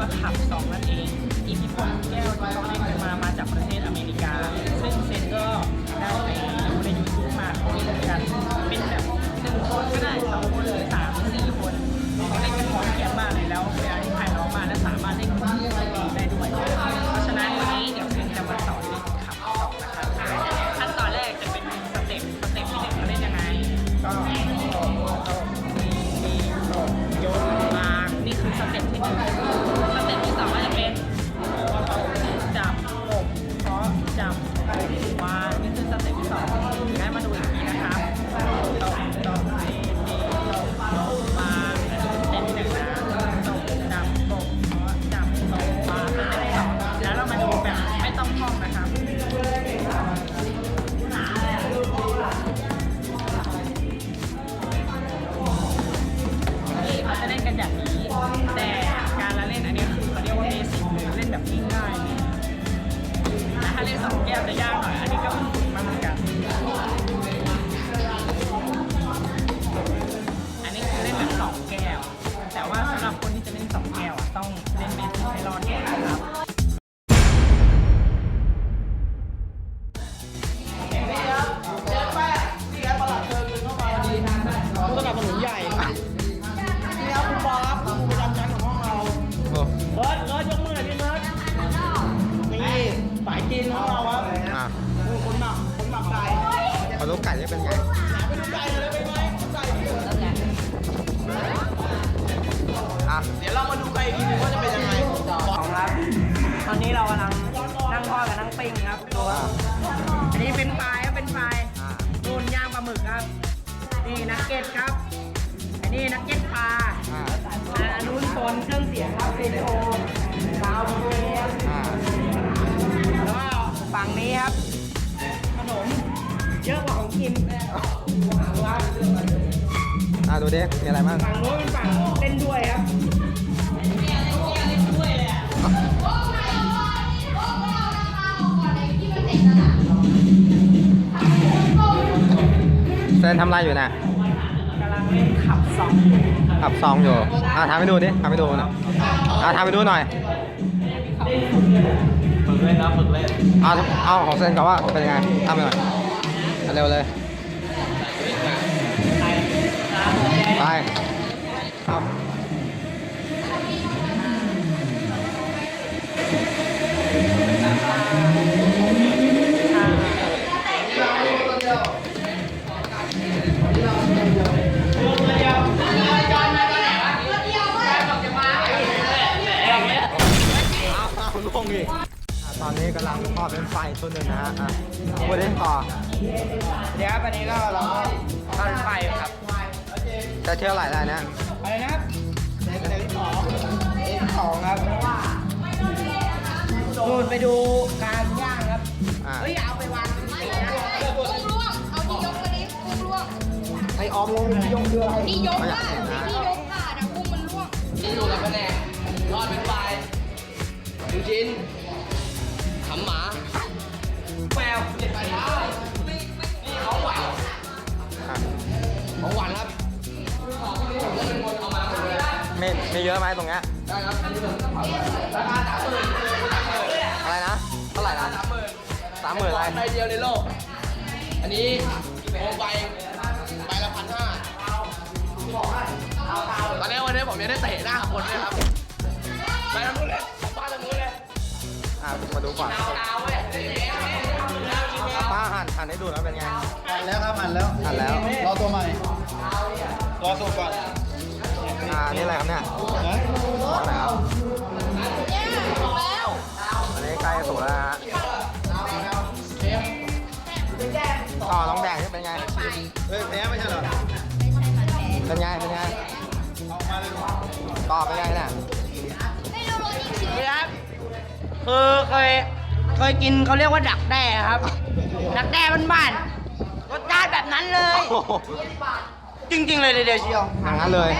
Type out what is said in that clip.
ว่าขับสองนั่นเองอิทธิพลแก้วที่เขาเล่นกันมามาจากประเทศอเมริกา ซึ่งเซนก็ได้ไป ไก่จะเป็นไงหาไปดูไก่เลยเป็นไงไก่ที่อะเดี๋ยวเรามาดูไก่อีกทีนึงว่าจะเป็นยังไงของครับ ตอนนี้เรากำลังนั่งทอดกับนั่งปิ้งครับดูครับอันนี้เป็นปลายครับเป็นปลายอะนูนย่างปลาหมึกครับ นี่นักเก็ตครับ อันนี้นักเก็ตปลาอะอ่าอันนู้นโซนเครื่องเสียงครับเรดิโอซาวด์ดีเจครับอะแล้วก็ฝั่งนี้ครับขนม เยอะกว่าของกินครับอะดูดิมีอะไรบ้างฝั่งนู้นเป็นฝั่งเล่นด้วยครับ เซนทำอะไรอยู่น่ะกำลังเล่นขับสองขับซองอยู่อะทำให้ดูดิทำให้ดูหน่อยอะทำให้ดูหน่อยฝึกเล่นนะฝึกเล่นเอาเอาของเซนก่อนว่าเป็นยังไงทำไปหน่อย เอาเร็วเลย ไป ตอนนี้กำลังทอดเป็นไฟชุดหนึ่งนะฮะอะพูดได้ต่อเดี๋ยวครับอันนี้ก็เราก็ทอดไฟครับ จะเที่ยวไหร่แล้วเนี่ยอะไรนะครับเด็กสองเด็กสองครับนู่นไปดูการย่างครับอะเฮ้ยอย่าเอาไปวางตรงนี้นะกุ้งร่วงเอาที่ยกมาดิกุ้งร่วงไอออมลงยงเรืออะไรนี่ยกว่าที่ยกผ่านะกุ้งมันร่วงนี่อยู่กับแผนกทอดเป็นไฟลูกชิ้น ขำหมาแมวเด็ดไปได้นี่ของหวานอะของหวานครับผมจะเป็นคนเอามาหมดเลย ไม่ไม่เยอะไหมตรงเนี้ยได้ครับอันนี้ราคาสามหมื่นอะไรนะเท่าไหร่นะสามหมื่นสามหมื่นอะไรใบเดียวในโลก อันนี้โอใบใบละพันห้าตอนนี้วันนี้ผมจะได้เตะหน้าคนด้วยครับ อะมาดูก่อนเอาเว้ยป้าหั่นหั่นให้ดูแล้วเป็นไง หั่นแล้วครับหั่นแล้วหั่นแล้ว รอตัวใหม่ รอสุกก่อนอ่านี่อะไรครับเนี่ยนะอะไรครับเนี่ยแล้วอันนี้ใกล้สุกแล้วนะฮะต่อน้องแดงนี่เป็นไง เฮ้ยแพ้ไม่ใช่เหรอ เป็นไง เป็นไงเอามาเลยต่อเป็นไงเนี่ย คือเคยเคยกินเขาเรียกว่าดักแด้ครับ ดักแด้บ้านๆรสชาติแบบนั้นเลยโอ้โหจริงๆเลยเดียวเชียว อย่างนั้นเลย